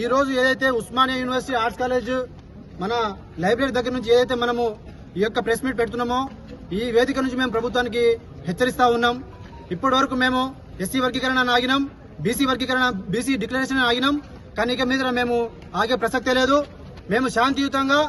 ఈ రోజు ఏదైతే ఉస్మానియా యూనివర్సిటీ ఆర్ట్స్ కాలేజ్ మన లైబ్రరీ దగ్గర నుంచి ఏదైతే మనము ఈ యొక్క ప్రెస్ మీట్ పెడుతున్నామో ఈ వేదిక నుంచి మేము ప్రభుత్వానికి హెచ్చరిస్తా ఉన్నాం. ఇప్పటి వరకు మేము ఎస్సీ వర్గీకరణ ఆగినాం బీసీ వర్గీకరణ బీసీ డిక్లరేషన్ ఆగినాం. కానీ ఇక మీద మేము ఆగే ప్రసక్తే లేదు. మేము శాంతియుతంగా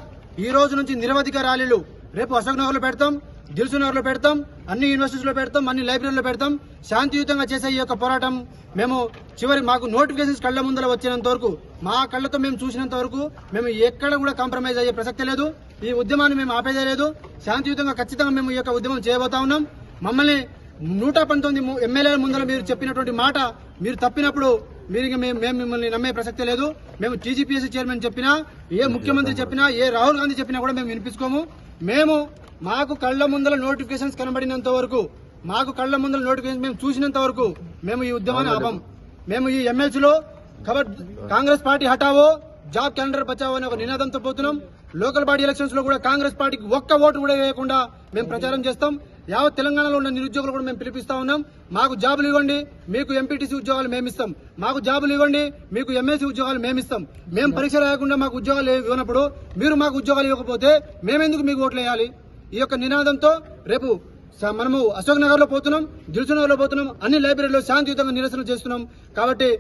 ఈ రోజు నుంచి నిరవధిక ర్యాలీలు రేపు అశోక్ నగర్లో పెడతాం. దిల్సునగర్లో పెడతాం అన్ని యూనివర్సిటీస్లో పెడతాం అన్ని లైబ్రరీలో పెడతాం. శాంతియుతంగా చేసే ఈ యొక్క పోరాటం మేము చివరి మాకు నోటిఫికేషన్స్ కళ్ళ ముందర వచ్చినంత వరకు మా కళ్ళతో మేము చూసినంత వరకు మేము ఎక్కడ కూడా కాంప్రమైజ్ అయ్యే ప్రసక్తి లేదు. ఈ ఉద్యమాన్ని మేము ఆపేదే లేదు శాంతియుతంగా ఖచ్చితంగా మేము ఈ యొక్క ఉద్యమం చేయబోతా ఉన్నాం. మమ్మల్ని నూట పంతొమ్మిది ఎమ్మెల్యేల ముందర మీరు చెప్పినటువంటి మాట మీరు తప్పినప్పుడు మీరు మేము మేము మిమ్మల్ని నమ్మే ప్రసక్తి లేదు. మేము టీజీపీఎస్సీ చైర్మన్ చెప్పినా ఏ ముఖ్యమంత్రి చెప్పినా ఏ రాహుల్ గాంధీ చెప్పినా కూడా మేము వినిపించుకోము. మేము మాకు కళ్ళ ముందల నోటిఫికేషన్స్ కనబడినంత వరకు మాకు కళ్ళ ముందల నోటిఫికేషన్ మేము చూసినంత వరకు మేము ఈ ఉద్యమాన్ని ఆపం. మేము ఈ ఎమ్మెల్సీలో ఖబర్ కాంగ్రెస్ పార్టీ హటావో జాబ్ క్యాలెండర్ బచావో అనే ఒక నినాదంతో పోతున్నాం. లోకల్ బాడీ ఎలక్షన్స్లో కూడా కాంగ్రెస్ పార్టీకి ఒక్క ఓటు కూడా వేయకుండా మేము ప్రచారం చేస్తాం. యావత్ తెలంగాణలో ఉన్న నిరుద్యోగులు కూడా మేము పిలిపిస్తా ఉన్నాం. మాకు జాబులు ఇవ్వండి మీకు ఎంపీటీసీ ఉద్యోగాలు మేము ఇస్తాం. మాకు జాబులు ఇవ్వండి మీకు ఎంఎస్సీ ఉద్యోగాలు మేము ఇస్తాం. మేము పరీక్ష రాయకుండా మాకు ఉద్యోగాలు ఇవ్వనప్పుడు మీరు మాకు ఉద్యోగాలు ఇవ్వకపోతే మేమెందుకు మీకు ఓట్లు వేయాలి? ఈ యొక్క నినాదంతో రేపు స- మనము అశోక్ నగర్లో పోతున్నాం దిల్సు నగర్లో పోతున్నాం అన్ని లైబ్రరీలో శాంతియుతంగా నిరసన చేస్తున్నాం. కాబట్టి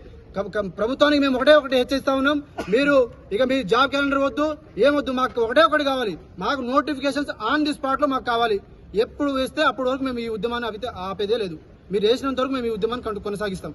ప్రభుత్వానికి మేము ఒకటే ఒకటి హెచ్చరిస్తా ఉన్నాం. మీరు ఇక మీ జాబ్ క్యాలెండర్ వద్దు ఏమొద్దు మాకు ఒకటే ఒకటి కావాలి. మాకు నోటిఫికేషన్స్ ఆన్ ది స్పాట్లో మాకు కావాలి. ఎప్పుడు వేస్తే అప్పటి వరకు మేము ఈ ఉద్యమాన్ని ఆపేదే లేదు. మీరు వేసినంత వరకు మేము ఈ ఉద్యమాన్ని కొనసాగిస్తాం.